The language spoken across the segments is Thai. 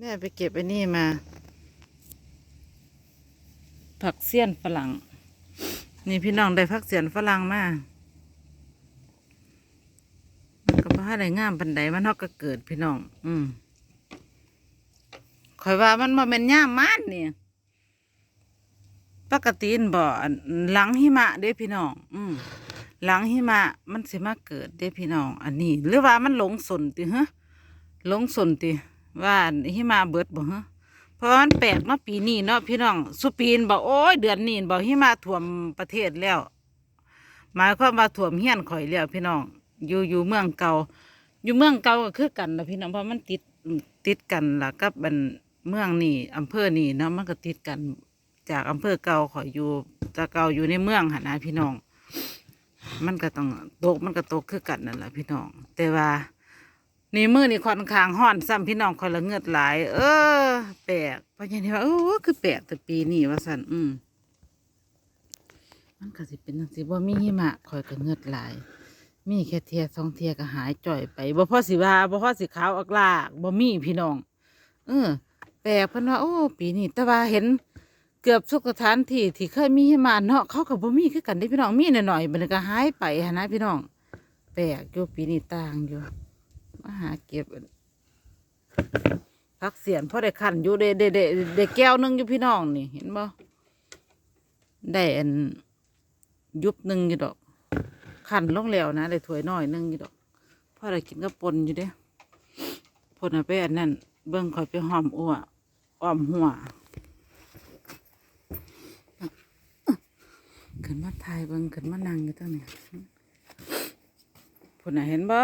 แม่ไปเก็บไอ้นี่มา ผักเสี้ยนฝรั่ง นี่พี่น้องได้ผักเสี้ยนฝรั่งมามันก็บ่ให้ได้งามปันใดมันเฮาก็เกิดพี่น้อง อืมข่อยว่ามันบ่แม่นย่ามมันเนี่ยปกตินบ่อันหลังหิมะเด้พี่น้อง อืมหลังหิมะมันสิมาเกิดเด้พี่น้อง อันนี้ หรือว่ามันหลงสนติฮะหลงสนติ ว่าหิมะเบิดบ่ฮะเพราะมันแปลกเนาะปีนี้เนาะพี่น้องสุปีนบอกโอ้ยเดือนนี้บอกหิมะท่วมประเทศแล้ว หมายความว่าท่วมเฮียนข่อยแล้วพี่น้องอยู่อยู่เมืองเก่า อยู่เมืองเก่าก็คือกันนะพี่น้องเพราะมันติดติดกันล่ะกับบันเมืองนี่อำเภอนี่เนาะมันก็ติดกันจากอำเภอเก่าข่อยอยู่จากเก่าอยู่ในเมืองหนนะพี่น้อง มันก็ต้องตกมันก็ตกคือกันนั่นแหละพี่น้อง แต่ว่า นี่มือนี่ค่อนข้างห้อนซ้ำพี่น้องคอยละเงือดหลาย เออ แปลกเพราะฉะนั้นว่าเออคือแปลกแต่ปีนี้ว่าสันอืมมันก็สิเป็นจังสิบ่มีหิมะคอยก็เงือดหลาย มีแค่เทียสองเทียก็หายจ่อยไปบ่พอสิว่าบ่พอสิขาวอักลากบ่มีพี่น้อง เออ แปลกเพิ่นว่าโอ้ ปีนี้แต่ว่าเห็นเกือบทุกสถานที่ที่เคยมีหิมะเนาะเขาก็บ่มีคือกันเด้พี่น้องมีหน่อยๆมันก็หายไปหันนะพี่น้อง แปลกอยู่ปีนี้ต่างอยู่ มาหาเก็บพักเสียนพ่อได้ขันอยู่เดเดเดเดแก้วนึงอยู่พี่น้องนี่ เห็นบ่ได้อันยุบหนึ่งอยู่ดอกขันลงแล้วนะได้ถ้วยน้อยนึงอยู่ดอกพ่อได้กินก็ปนอยู่เด้พนเอไปอันนั้นเบิ่งคอยไปหอมอ้วอ้อมหัวขึ้นมาถ่ายเบิ่งขึ้นมานั่งอยู่ตั้งนี้พนน่ะเห็นบ่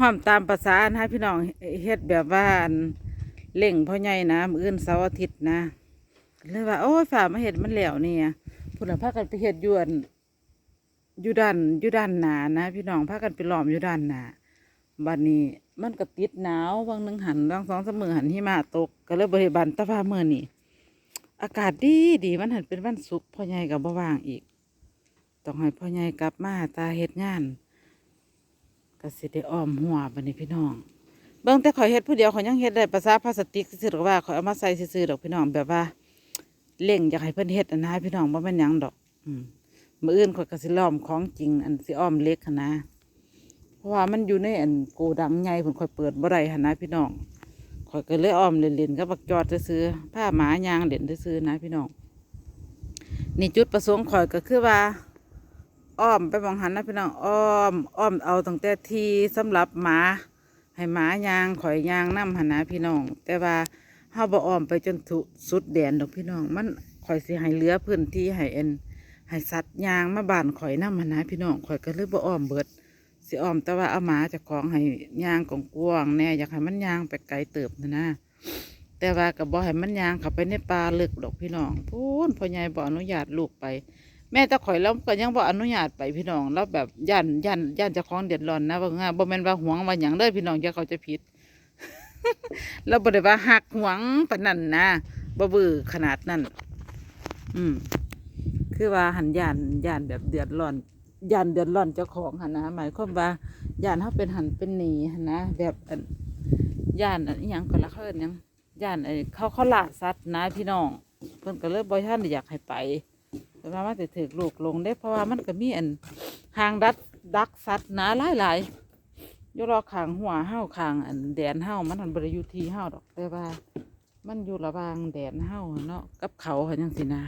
ห้อมตามภาษานะพี่น้องเฮ็ดแบบว่าเล่งพ่อใหญ่นะมื้ออื่นเสาร์อาทิตย์นะเลยว่าโอ้ยฝ่ามาเฮ็ดมันแล้วเนี่ยพุ่นน่ะพากันไปเฮ็ดยู่อันอยู่ด้านอยู่ด้านหนานะ พี่น้องพากันไปหลอมอยู่ด้านหนาบัดนี้มันก็ติดหนาวบางหนึ่งหันบางสองสมือหันหิมะตก ก็เลยบ่ได้บันตะว่ามื้อนี้อากาศดีดีมันหันเป็นวันศุกร์พ่อใหญ่ก็บ่ว่างอีก ต้องให้พ่อใหญ่กลับมาตาเฮ็ดงาน ก็สิได้อ้อมหัวบัดนี้พี่น้อง เบิ่งแต่ข่อยเฮ็ดผู้เดียวข่อยยังเฮ็ดได้ภาษาพลาสติกซื่อๆหรอกว่าข่อยเอามาใส่ซื่อๆดอกพี่น้องแบบว่าเล่งอยากให้เพิ่นเฮ็ดอันนะพี่น้องบ่แม่นหยังดอก อืมมื้ออื่นข่อยก็สิล้อมของจริง อันสิอ้อมเล็กหันนะเพราะว่ามันอยู่ในอันโกดังใหญ่เพิ่นข่อยเปิดบ่ได้หันนะพี่น้องข่อยก็เลยอ้อมเล่นๆกับบักจอดซื่อๆผ้าหมายางเล่นซื่อๆนะพี่น้องนี่จุดประสงค์ข่อยก็คือว่า อ้อมไปมองหันนะพี่น้องอ้อมอ้อมเอาตั้งแต่ทีสำหรับหมา ให้หมายางข่อยยางน้ำหันนะพี่น้อง แต่ว่าเฮาบ่อ้อมไปจนถุสุดแดนดอกพี่น้อง มันข่อยสิให้เหลือพื้นที่ให้เอ็นให้สัตว์ยางมาบ้านข่อยน้ำหันนะพี่น้องข่อยก็เลยบ่อ้อมเบิดสิอ้อมแต่ว่าเอาหมาจากของให้ยางกกว้างแน่อยากให้มันยางไปไกลเติบนะนะแต่ว่าก็บ่ให้มันยางเข้าไปในป่าลึกดอกพี่น้องพูนพ่อใหญ่บ่อนุญาตลูกไป แม่ตะข่อยแล้วก็ยังบ่อนุญาตไปพี่น้องแล้วแบบย่านย่านย่านเจ้าของเดือดร้อนนะว่าง่ายบ่แม่นว่าหวงว่าหยังเด้อพี่น้องอย่าเขาจะผิด แล้วบ่ได้ว่าหักหวงปานนั้นนะบ่บื้อขนาดนั้นอืมคือว่าหันย่านย่านแบบเดือดร้อนย่านเดือดร้อนเจ้าของหันนะหมายความว่าย่านเฮาเป็นหันเป็นหนีหันนะแบบย่านอันยังก็ละเขาเอินยังย่านไอ้เขาเขาล่าสัตว์นะพี่น้องเพิ่นก็เลยบ่ทันได้อยากให้ไป แต่ว่ามันจะถือลูกลงได้เพราะว่ามันก็มีอันหางดัดดักสัตว์หนาหลายหลายอยู่รอขางหัวเห้าขางอันแดนเห้ามันหันบริยุทีเห้าดอกแต่ว่า มันอยู่ระหวางแดนเห้าเนาะกับเขาหันยังสินะ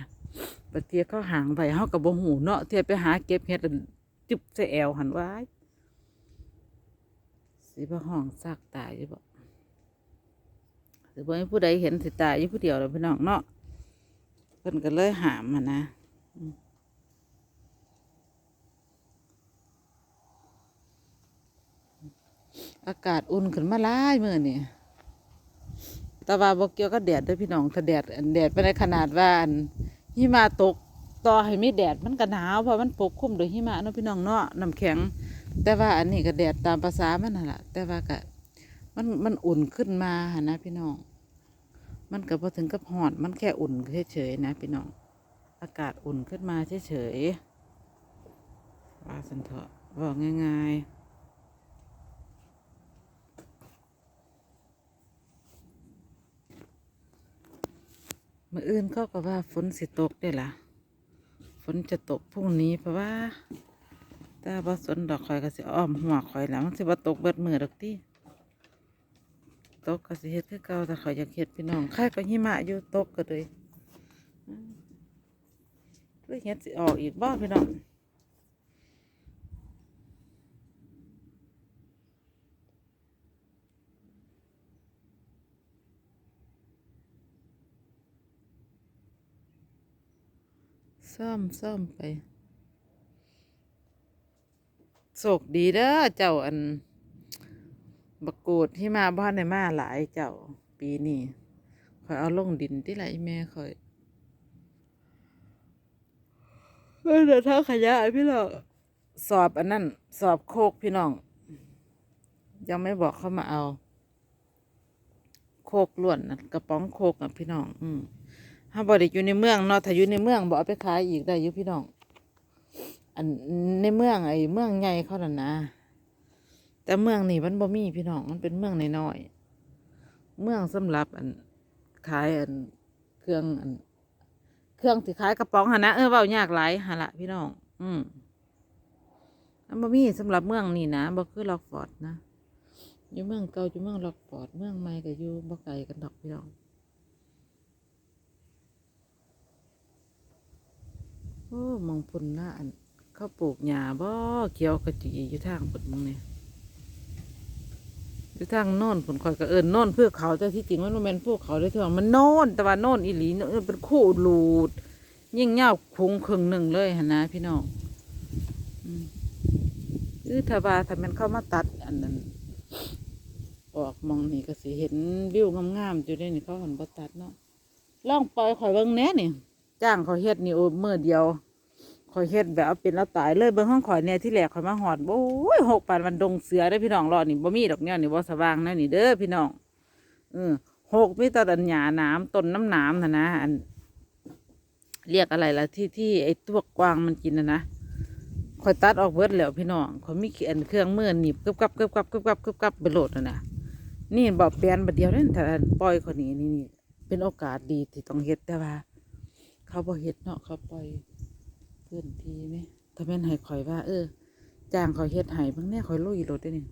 ปะเทียเขาห่างไปเห้ากับบ่หูเนาะเทียไปหาเก็บเห็ดจุบใส่แอวหันไว้สิบ่ห้องซากตายอยู่บ่หรือบ่มีผู้ใดเห็นสิตายอยู่ผู้เดียวเลยพี่น้องเนาะเพิ่นก็เลยหามมันนะ อากาศอุ่นขึ้นมาหลายมื้อนี่แต่ว่าบ่เกี่ยวกับแดดเด้อพี่น้องถ้าแดดอันแดดไปในขนาดว่าอันหิมะตกต่อให้มีแดดมันก็หนาวเพราะมันปกคลุมด้วยหิมะเนาะพี่น้องเนาะน้ำแข็ง แต่ว่าอันนี้ก็แดดตามภาษามันน่ะล่ะ แต่ว่าก็มันมันอุ่นขึ้นมาหนะพี่น้อง มันก็บ่ถึงกับร้อนมันแค่อุ่นเฉยๆนะพี่น้อง อากาศอุ่นขึ้นมาเฉยๆว่าสันเถอะบอกง่ายๆมื่ออื่นเขาก็ว่าฝนสิตกได้ละฝนจะตกพรุ่งนี้เพราะว่าตาบอสนดอกคอยก็สิอ้อมหัวคอยแล้วมันสิบ่ตกเบิดมือดอกตี้ตกก็สิเฮ็ดคือเก่าแต่คอยอยากเฮ็ดพี่น้องค่ายก็หิมะอยู่ตกก็เลย รือเฮ็ดสิออกอีกบ่พี่น้องซ่อมซ่อมไปโชคดีเด้อเจ้าอันบกกูดที่มาบ้านในมาหลายเจ้าปีนี้คอยเอาลงดินที่ไรแม่คอย เออเดี๋ยวเท่าขยะพี่น้องสอบอันนั้น สอบโคกพี่น้อง ยังไม่บอกเขามาเอา โคกล้วนนะกระป๋องโคกอะพี่น้อง อืมถ้าบอด้อยู่ในเมืองเนาะถ้าอยู่ในเมืองบอกเอาไปขายอีกได้อยู่พี่น้อง อันในเมืองไอ้เมืองใหญ่เขาน่ะนะแต่เมืองนี่มันบ่มีพี่น้องมันเป็นเมืองน้อยๆเมืองสำหรับอันขายอันเครื่องอัน เครื่องที่ขายกระป๋องหนนะเออเว้ายากหลายหนละพี่น้อง อืมมันบ่มีสำหรับเมืองนี่นะบ่คือล็อกฟอร์ดนะอยู่เมืองเก่าอยู่เมืองล็อกฟอร์ดเมืองใหม่ก็อยู่บ่ไกลกันดอกพี่น้องโอ้มองพุ่นละอันเขาปลูกหญ้าบ่เขียวกระจีอยู่ทางพุ่นมึงเนี่ย อยู่ทางโน่นผลคอยก็เอิญโน่นเพื่อเขาแต่ที่จริงมันบ่แมนเป็นพวกเขาได้ที่ว่ามันโน่นแต่ว่าโน่นอีหลีเนอะเป็นคู่รูด ยิ่งเงาคงครึ่งหนึ่งเลยหนนะพี่น้องอือถ้าว่าถ้ามันเข้ามาตัดอันนั้นออกมองนี่ก็สิเห็นวิวงามๆอยู่ได้นี่เขาหันบ่ตัดเนาะล่องปล่อยข่อยเบิ่งแน่นี่ จ้างเขาเฮ็ดนี่โอ้มือเดียว ข่อยเฮ็ดแบบเอาเป็นแล้วตายเลยเบิ่งห้องข่อยเนี่ยที่แรกข่อยมาหอดโอ้ยหกปานวันดงเสือได้พี่น้องรอดนี่บ่มีดอกเนี่ยนี่บ่สว่างแนะนี่เด้อพี่น้องเออหกมีตอนอันหญ้าน้ำต้นน้ำน้ำนะนะอัน เรียกอะไรล่ะที่ที่ไอ้ตัวกวางมันกินนะนะข่อยตัดออกเบิดแล้วพี่น้องข่อยมีอันเครื่องมือหนีบกึบกับกึบกับกึบกับกึบกับไปโหลดนะนะนี่บอกเปลี่ยนบัดเดียวนั่นแต่ปล่อยคนนี้นี่นี่เป็นโอกาสดีที่ต้องเฮ็ดแต่ว่า เขาบ่เฮ็ดเนาะเขาปล่อย พื้นที่ไหมถ้าแม่นให้ข่อยว่า เออจ้างข่อยเฮ็ดให้เบางแน่ข่อยลุยรถได้นี่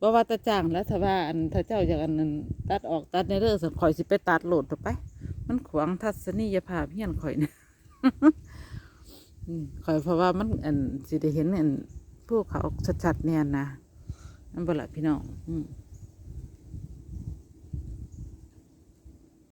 บ่ว่าตะจ้างแล้วถ้าว่าอันถ้าเจ้าอยากอันนั้นตัดออกตัดในเรื่องสัข่อยสิไปตัดโหลดต่อไป มันขวางทัศนียภาพเฮียนข่อยเนี่ยข่อยเพราะว่ามันอันสิได้เห็นอันพวกเขาชัดๆเนี่ยนะนั่นบ่ละพี่น้องอืม